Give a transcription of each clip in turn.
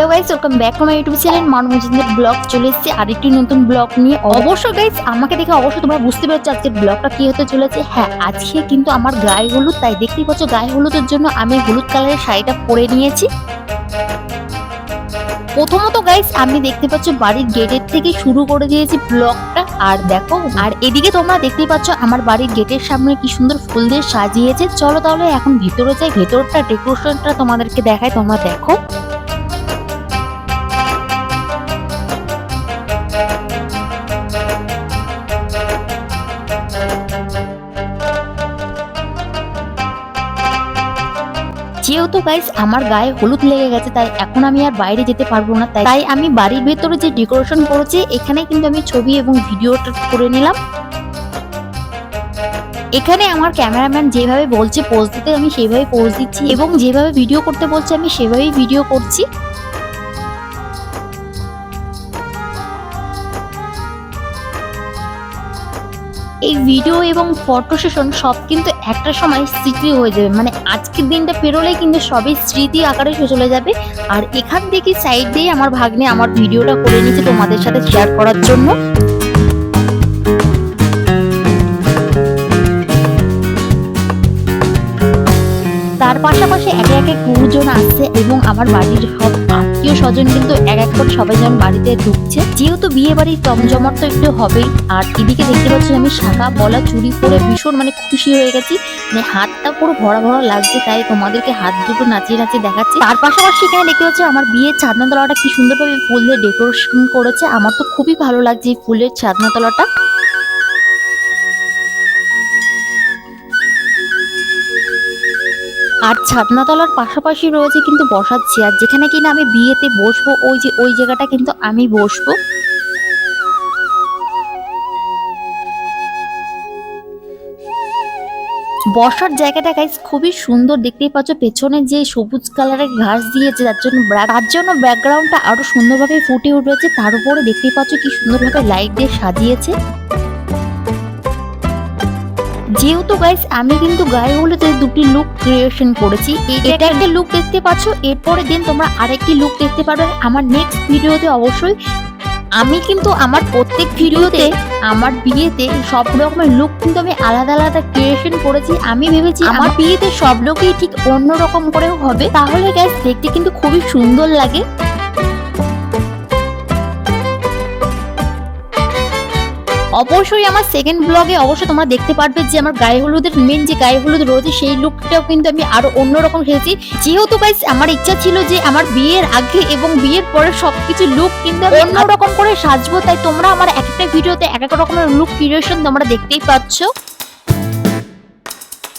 Hello guys welcome back to my YouTube channel মানবজিনের blog চলে এসেছে। আরেকটি নতুন ব্লগ নিয়ে। অবশ্য গাইস আমাকে দেখে অবশ্যই তোমরা বুঝতে পারছ আজকের ব্লগটা কি হতে চলেছে। হ্যাঁ আজকে কিন্তু আমার গায়ে হলুদ, তাই দেখতেই পাচ্ছ গায়ে হলুদের জন্য আমি হলুদ কালারের শাড়িটা পরে নিয়েছি। প্রথমত গাইস আমি দেখতে পাচ্ছ বাড়ির গেটের থেকে শুরু করে দিয়েছি ব্লগটা আর দেখো, আর এদিকে তোমরা দেখতেই পাচ্ছ আমার বাড়ির গেটের সামনে কি সুন্দর ফুল দিয়ে সাজিয়েছে। চলো তাহলে এখন ভিতরে যাই, ভেতরটা ডেকোরেশনটা তোমাদেরকে দেখাই, তোমরা দেখো। গাইস আমার গায়ে হলুদ লেগে গেছে, তাই এখন আমি আর বাইরে যেতে পারব না। তাই তাই আমি বাড়ির ভেতরে যে ডেকোরেশন করেছি এখানে কিন্তু আমি ছবি এবং ভিডিওটা করে নিলাম। এখানে আমার ক্যামেরাম্যান যেভাবে বলছে পোজ দিতে, আমি সেভাবে পোজ দিচ্ছি এবং যেভাবে ভিডিও করতে বলছে, আমি সেভাবেই ভিডিও করছি। এই ভিডিও এবং ফটো সেশন সব কিন্তু একটা সময় স্মৃতি হয়ে যাবে। মানে আজকের দিনটা পেরোলে কিন্তু সবই স্মৃতি আকারে চলে যাবে। আর এখান থেকে সাইড দিয়ে আমার ভাগ্নে আমার ভিডিওটা করে নিয়েছে তোমাদের সাথে শেয়ার করার জন্য। তার পাশাপাশি একে একে গুরুজন আসছে এবং আমার বাড়ির সব আত্মীয় স্বজন কিন্তু এক এক করে সবাই যেমন বাড়িতে ঢুকছে। যেহেতু বিয়ে বাড়ির জমজমাট তো একটু হবেই, আর এদিকে দেখতে পাচ্ছি আমি শাখা, বলা, চুরি পরে ভীষণ মানে খুশি হয়ে গেছি। মানে হাতটা পুরো ভরা ভরা লাগছে, তাই তোমাদেরকে হাত দুটো নাচিয়ে নাচিয়ে দেখাচ্ছি। তার পাশাপাশি এখানে দেখতে পাচ্ছি আমার বিয়ের ছাদনা তলাটা কি সুন্দরভাবে ফুল দিয়ে ডেকোরেশন করেছে। আমার তো খুবই ভালো লাগছে এই ফুলের ছাদনা আর ছাদনাতলার পাশাপাশি রয়েছে কিন্তু বসার চেয়ার, যেখানে কিনা আমি বিয়েতে বসবো, ওই যে, ওই জায়গাটা কিন্তু আমি বসবো। বসার জায়গাটা গাইস খুবই সুন্দর, দেখতেই পাচ্ছ পেছনে যে সবুজ কালারের ঘাস দিয়েছে, তার জন্য তার জন্য ব্যাকগ্রাউন্ডটা আরও সুন্দরভাবে ফুটে উঠেছে, তার উপরে দেখতেই পাচ্ছ কি সুন্দরভাবে লাইট দিয়ে সাজিয়েছে। যেহেতু গাইস আমি কিন্তু গায়ে হলুদে দুটি লুক ক্রিয়েশন করেছি। এটা একটা লুক দেখতে পাচ্ছ এরপরে দিন তোমরা আরেকটি লুক দেখতে পারবে আমার নেক্সট ভিডিওতে অবশ্যই আমি কিন্তু আমার প্রত্যেক ভিডিওতে আমার বিয়েতে সব রকমের লুক কিন্তু আমি আলাদা আলাদা ক্রিয়েশন করেছি। আমি ভেবেছি আমার বিয়েতে সব লোকই ঠিক অন্য রকম করেও হবে। তাহলে গ্যাস দেখতে কিন্তু খুবই সুন্দর লাগে। অবশ্যই আমার সেকেন্ড ব্লগে অবশ্যই তোমরা দেখতে পারবে যে আমার গায়ে হলুদের মেন যে গায়ে হলুদ রয়েছে সেই লুকটাও কিন্তু আমি আরও অন্যরকম খেয়েছি। যেহেতু গাইস আমার ইচ্ছা ছিল যে আমার বিয়ের আগে এবং বিয়ের পরে সবকিছু লুক কিন্তু আমি অন্যরকম করে সাজবো তাই তোমরা আমার এক একটা ভিডিওতে এক এক রকমের লুক ক্রিয়েশন তোমরা দেখতেই পাচ্ছ।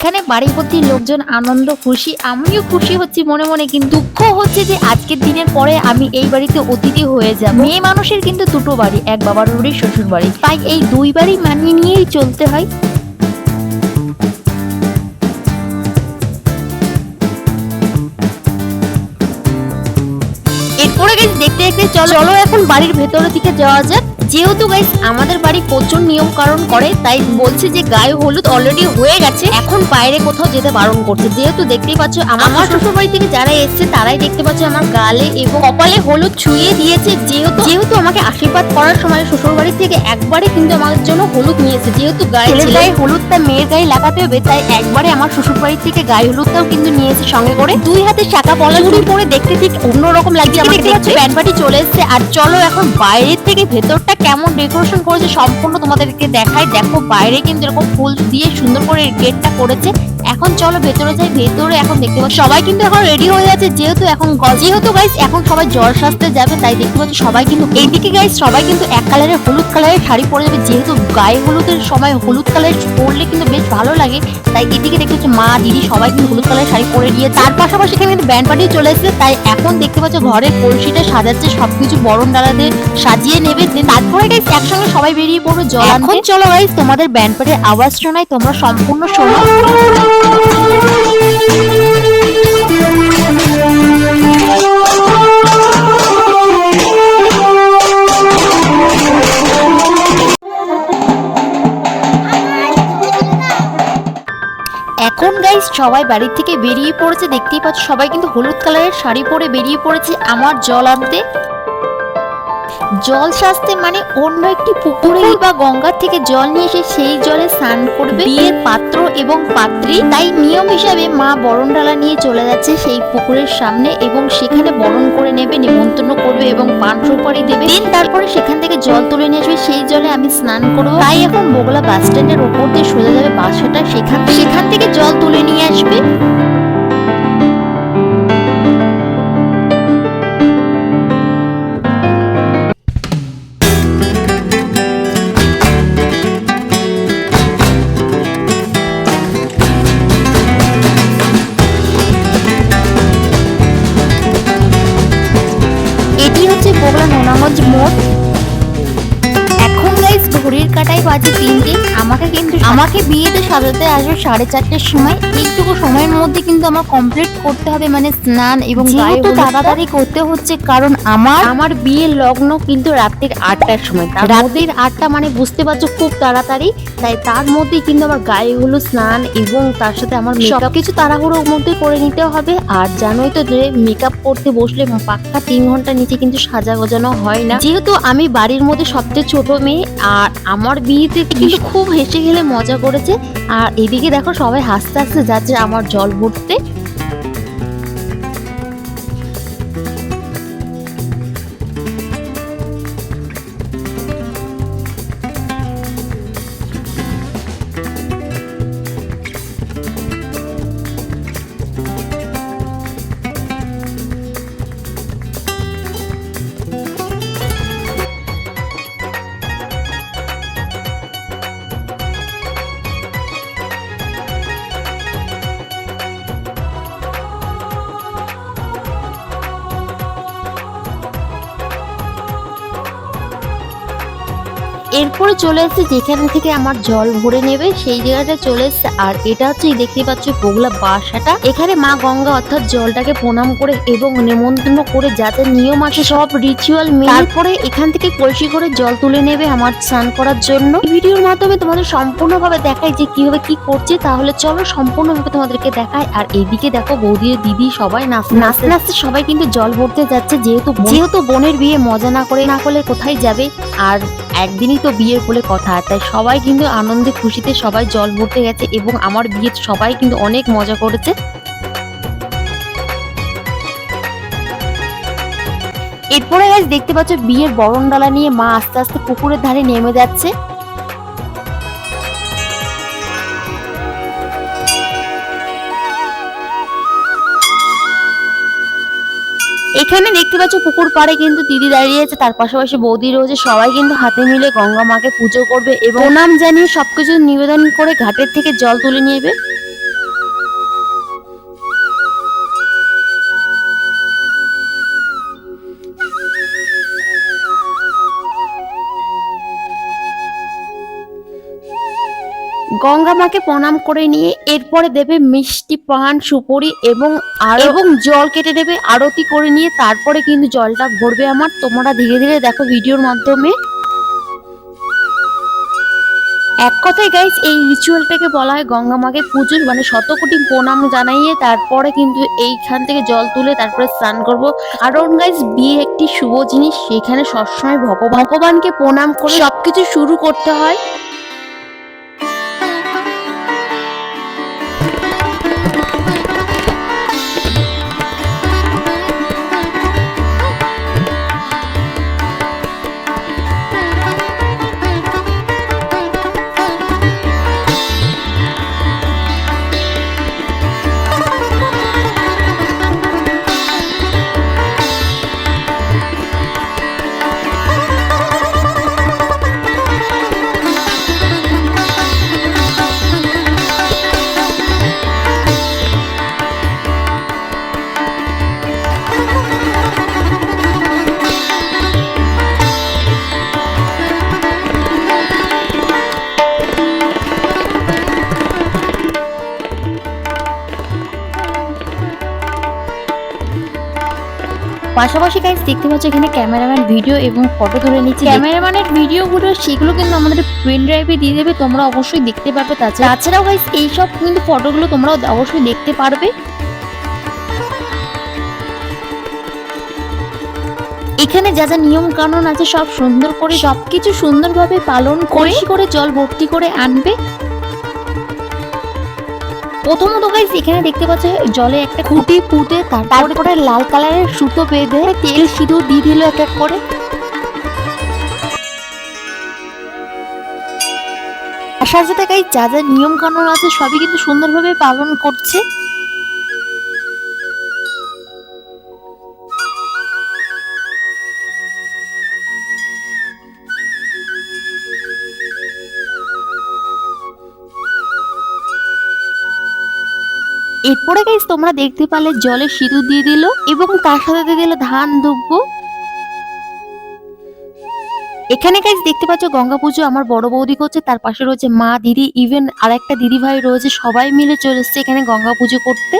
এখানে বাড়ি ভর্তি লোকজন আনন্দ, খুশি। আমিও খুশি হচ্ছি, মনে মনে কিন্তু দুঃখ হচ্ছে যে আজকের দিনের পরে আমি এই বাড়িতে অতিথি হয়ে যাব। মেয়ে মানুষের কিন্তু দুটো বাড়ি, এক বাবার বাড়ি, শ্বশুর বাড়ি। তাই এই দুই বাড়ি মানিয়ে নিয়েই চলতে হয়। এরপরে দেখতে দেখতে চলো এখন বাড়ির ভেতরের দিকে যাওয়া যাক। যেহেতু গাইস আমাদের বাড়ি প্রচুর নিয়ম কারণ করে তাই বলছে যে গায়ে হলুদ অলরেডি হয়ে গেছে এখন বাইরে কোথাও যেতে বারণ করছে। যেহেতু দেখতেই পাচ্ছ আমার শ্বশুর বাড়ি থেকে যারা এসেছে তারাই দেখতে পাচ্ছ আমার গালে এবং কপালে হলুদ ছুঁয়ে দিয়েছে। যেহেতু যেহেতু আমাকে আশীর্বাদ করার সময় শ্বশুর বাড়ি থেকে একবারে কিন্তু আমার জন্য হলুদ নিয়েছে যেহেতু গায়ে গায়ে হলুদটা মেয়ের গায়ে লাগাতে হবে তাই একবারে আমার শ্বশুর বাড়ি থেকে গায়ে হলুদটাও কিন্তু নিয়েছে সঙ্গে করে। দুই হাতে শাখা পলা চুরি পরে দেখতে ঠিক অন্যরকম লাগছে আমাকে দেখতে প্যান্ট পাটি চলে এসেছে। আর চলো এখন বাইরের থেকে ভেতরটা কেমন ডেকোরেশন করেছে সম্পূর্ণ তোমাদেরকে দেখাই। দেখো বাইরে কিন্তু এরকম ফুল দিয়ে সুন্দর করে গেটটা করেছে। এখন চলো ভেতরে যাই। ভেতরে এখন দেখতে পাচ্ছি, সবাই কিন্তু এখন রেডি হয়ে আছে যেহেতু এখন যেহেতু গাইস এখন সবাই জ্বর সাজতে যাবে, তাই দেখতে পাচ্ছি সবাই কিন্তু এইদিকে গাইস সবাই কিন্তু এক কালারের হলুদ কালারের শাড়ি পরে যাবে। যেহেতু গায়ে হলুদের সময় হলুদ কালার পরলে কিন্তু বেশ ভালো লাগে। তাই এদিকে দেখতে পাচ্ছি মা, দিদি সবাই কিন্তু হলুদ কালারের শাড়ি পরে নিয়ে তার পাশাপাশি এখানে কিন্তু ব্যান্ড পার্টি চলে এসেছে। তাই এখন দেখতে পাচ্ছ ঘরের কলসিটা সাজাচ্ছে, সবকিছু বরণ ডালাতে সাজিয়ে নেবে। Then তারপরে একসঙ্গে সবাই বেরিয়ে পড়বে জল এখন চলো গাইস তোমাদের ব্যান্ড পার্টির আওয়াজ শোনাই, তোমরা সম্পূর্ণ শোনো। এখন গাইস সবাই বাড়ির থেকে বেরিয়ে পড়েছে, দেখতেই পাচ্ছ সবাই কিন্তু হলুদ কালারের শাড়ি পরে বেরিয়ে পড়েছে আমার জল আনতে। জল সাজতে মানে অন্য একটি পুকুরে? বা গঙ্গার থেকে জল নিয়ে এসে সেই জলে স্নান করবে। বিয়ের পাত্র এবং পাত্রী। তাই নিয়ম হিসাবে মা বরণ ডালা নিয়ে চলে যাচ্ছে সেই পুকুরের সামনে এবং সেখানে বরণ করে নেবে নিমন্ত্রণ করবে এবং পান সুপারি দেবে। দেন তারপরে সেখান থেকে জল তুলে নিয়ে আসবে। সেই জলে আমি স্নান করব। তাই এখন বগলা বাস স্ট্যান্ডের ওপর দিয়ে সোজা যাবে বাসাটা। সেখান সেখান থেকে জল তুলে নিয়ে আসবে। কাটাই বাজে তিনটে। আমাকে কিন্তু আমাকে বিয়েতে সাজাতে আসবে সাড়ে চারটের সময়। এইটুকু সময়ের মধ্যে কিন্তু আমার কমপ্লিট করতে হবে মানে স্নান এবং যেহেতু তাড়াতাড়ি করতে হচ্ছে কারণ আমার আমার বিয়ের লগ্ন কিন্তু রাত্রির আটটার সময়। রাত্রির আটটা মানে বুঝতে পারছ খুব তাড়াতাড়ি। তাই তার মধ্যেই কিন্তু আমার গায়ে হলো স্নান এবং তার সাথে আমার সব কিছু তাড়াহুড়োর মধ্যে করে নিতে হবে। আর জানোই তো যে মেকআপ করতে বসলে পাক্কা তিন ঘণ্টা নিচে কিন্তু সাজা গোজানো হয় না। যেহেতু আমি বাড়ির মধ্যে সবচেয়ে ছোট মেয়ে আর আমার বিয়েতে কিন্তু খুব হেসে গেলে মজা করেছে। আর এদিকে দেখো সবাই হাসতে হাসতে যাচ্ছে আমার জল ভরতে। এরপরে চলে এসেছে, যেখান থেকে আমার জল ভরে নেবে, সেই জায়গাটা চলে এসেছে। আর এটা হচ্ছে দেখতে পাচ্ছ বগলা বাসাটা। এখানে মা গঙ্গা অর্থাৎ জলটাকে প্রণাম করে এবং নেমন্তন্ন করে যাতে নিয়ম আছে, সব রিচুয়াল মেনে তারপরে এখান থেকে কলসি করে জল তুলে নেবে আমার স্নান করার জন্য। ভিডিওর মাধ্যমে তোমাদের সম্পূর্ণভাবে দেখায় যে কীভাবে কি করছে। তাহলে চলো সম্পূর্ণভাবে তোমাদেরকে দেখায় আর এইদিকে দেখো, বৌদি দিদি সবাই নাচ নাচতে নাচতে সবাই কিন্তু জল ভরতে যাচ্ছে। যেহেতু যেহেতু বোনের বিয়ে, মজা না করে না করলে কোথায় যাবে? আর একদিনই তো বিয়ের বলে কথা। তাই সবাই কিন্তু আনন্দে খুশিতে সবাই জল ভরতে গেছে এবং আমার বিয়ে সবাই কিন্তু অনেক মজা করেছে। এরপরে গাছ দেখতে পাচ্ছ বিয়ের বরণ ডালা নিয়ে মা আস্তে আস্তে পুকুরের ধারে নেমে যাচ্ছে। এখানে দেখতে পাচ্ছ পুকুর পাড়ে কিন্তু দিদি দাঁড়িয়ে আছে, তার পাশাপাশি বৌদি রয়েছে। সবাই কিন্তু হাতে মিলে গঙ্গা মাকে পুজো করবে এবং নাম জানিয়ে সবকিছু নিবেদন করে ঘাটের থেকে জল তুলে নেবে গঙ্গা মাকে প্রণাম করে নিয়ে এরপরে দেবে মিষ্টি পান, সুপুরি এবং এবং জল কেটে দেবে, আরতি করে নিয়ে তারপরে কিন্তু জলটা ভরবে আমার। তোমরা ধীরে ধীরে দেখো ভিডিওর মাধ্যমে। এক কথায় গাইস এই রিচুয়ালটাকে বলা হয় গঙ্গা মাকে পুজো মানে শতকোটি প্রণাম জানাইয়ে তারপরে কিন্তু এইখান থেকে জল তুলে তারপরে স্নান করব। কারণ গাইস বিয়ে একটি শুভ জিনিস। সেখানে সবসময় ভগবান ভগবানকে প্রণাম করে সবকিছু শুরু করতে হয়। পাশাপাশি গাইস দেখতে পাচ্ছ এখানে ক্যামেরাম্যান ভিডিও এবং ফটো তুলে নিচ্ছে। ক্যামেরাম্যানের ভিডিওগুলো সেগুলো কিন্তু আমাদের পেন ড্রাইভে দিয়ে দেবে, তোমরা অবশ্যই দেখতে পারবে। তাছাড়া তাছাড়াও গাইস এইসব কিন্তু ফটোগুলো তোমরা অবশ্যই দেখতে পারবে। এখানে যা যা নিয়ম কানুন আছে, সব সুন্দর করে, সবকিছু সুন্দরভাবে পালন করে করে জল ভর্তি করে আনবে। প্রথমত গাইস এখানে দেখতে পাচ্ছ জলে একটা খুঁটি পুঁতে তার- তারপরে লাল কালারের সুতো বেঁধে তেল সিঁদুর দিয়ে দিল এক এক করে। আসার সাথে গাইস যা যা নিয়ম কানুন আছে সবই কিন্তু সুন্দরভাবে পালন করছে। এরপরে গাইস তোমরা দেখতে পালে জলে সিঁদুর দিয়ে দিল এবং তার সাথে দিয়ে দিল ধান দুব্ব এখানে গাইস দেখতে পাচ্ছ গঙ্গা পুজো আমার বড় বৌদি করছে, তার পাশে রয়েছে মা, দিদি ইভেন আর একটা দিদি ভাই রয়েছে, সবাই মিলে চলে এসছে এখানে গঙ্গা পুজো করতে।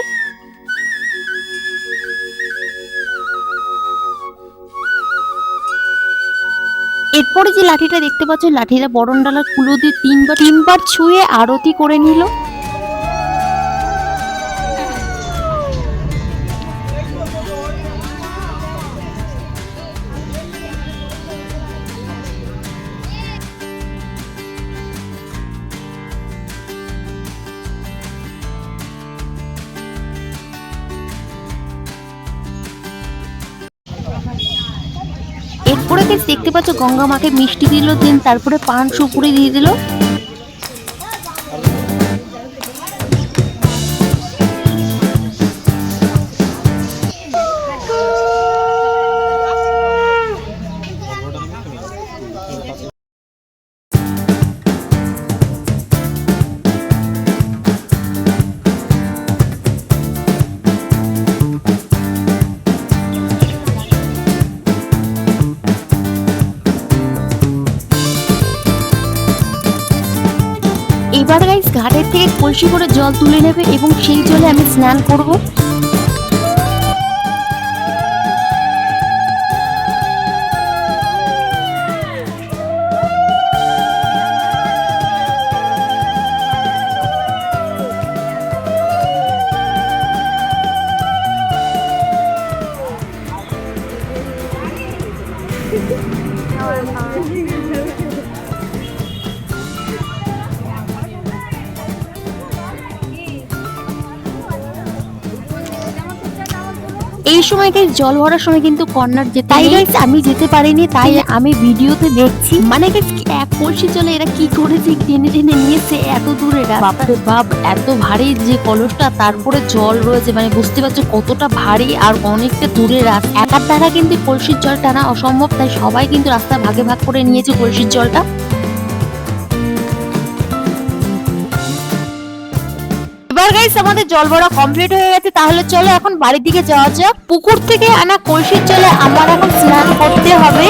এরপরে যে লাঠিটা দেখতে পাচ্ছ, লাঠিটা বরণ ডালার কুলো দিয়ে তিনবার তিনবার ছুঁয়ে আরতি করে নিল। গাইস দেখতে পাচ্ছ গঙ্গা মাকে মিষ্টি দিল দেন তারপরে পান সুপুরি দিয়ে দিল। এবার গাইস ঘাটের থেকে কলসি করে জল তুলে নেবে এবং সেই জলে আমি স্নান করব। এই সময় জল ভরার সময় কিন্তু কর্নার যেতে তাই গাইস আমি যেতে পারিনি তাই আমি ভিডিওতে দেখছি। মানে গাইস এক কলসি জলে এরা কি করেছে টেনে টেনে নিয়েছে এত দূরে এরা বাপরে বাপ এত ভারী যে কলসটা তারপরে জল রয়েছে মানে বুঝতে পারছ কতটা ভারী আর অনেকটা দূরে রাস্তা। একার দ্বারা কিন্তু কলসির জল টানা অসম্ভব তাই সবাই কিন্তু রাস্তা ভাগে ভাগ করে নিয়েছে কলসির জলটা। গাইস আমাদের জল ভরা কমপ্লিট হয়ে গেছে। তাহলে চলো এখন বাড়ির দিকে যাওয়া যাক। পুকুর থেকে আনা কলসির জলে আমার এখন স্নান করতে হবে।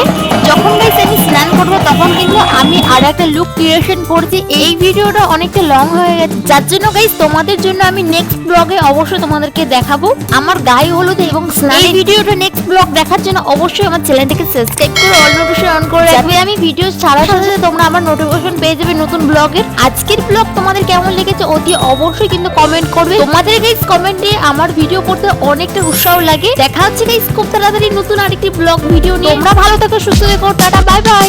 যখন গাইস আমি স্নান করব তখন কিন্তু আমি আর একটা লুক ক্রিয়েশন করছি। এই ভিডিওটা অনেকটা লং হয়ে গেছে। যার জন্য গাইস তোমাদের জন্য আমি নেক্সট ব্লগে অবশ্যই তোমাদেরকে দেখাবো। আমার গায়ে হলুদ এবং স্নান এই ভিডিওটা নেক্সট ব্লগ দেখার জন্য অবশ্যই আমার চ্যানেলটাকে সাবস্ক্রাইব করে অল নোটিফিকেশন অন করে রাখবে। আমি ভিডিও ছাড়ার সাথে সাথে তোমরা আমার নোটিফিকেশন পেয়ে যাবে নতুন ব্লগের আজকের ব্লগ তোমাদের কেমন লেগেছে অতি অবশ্যই কিন্তু কমেন্ট করবে। তোমাদের গাইস কমেন্টে আমার ভিডিও করতে অনেকটা উৎসাহ লাগে। দেখা হচ্ছে গাইস খুব তাড়াতাড়ি নতুন আরেকটি ব্লগ ভিডিও নিয়ে। তোমরা ভালো থাকো, সুস্থ থেকো, টাটা বাই বাই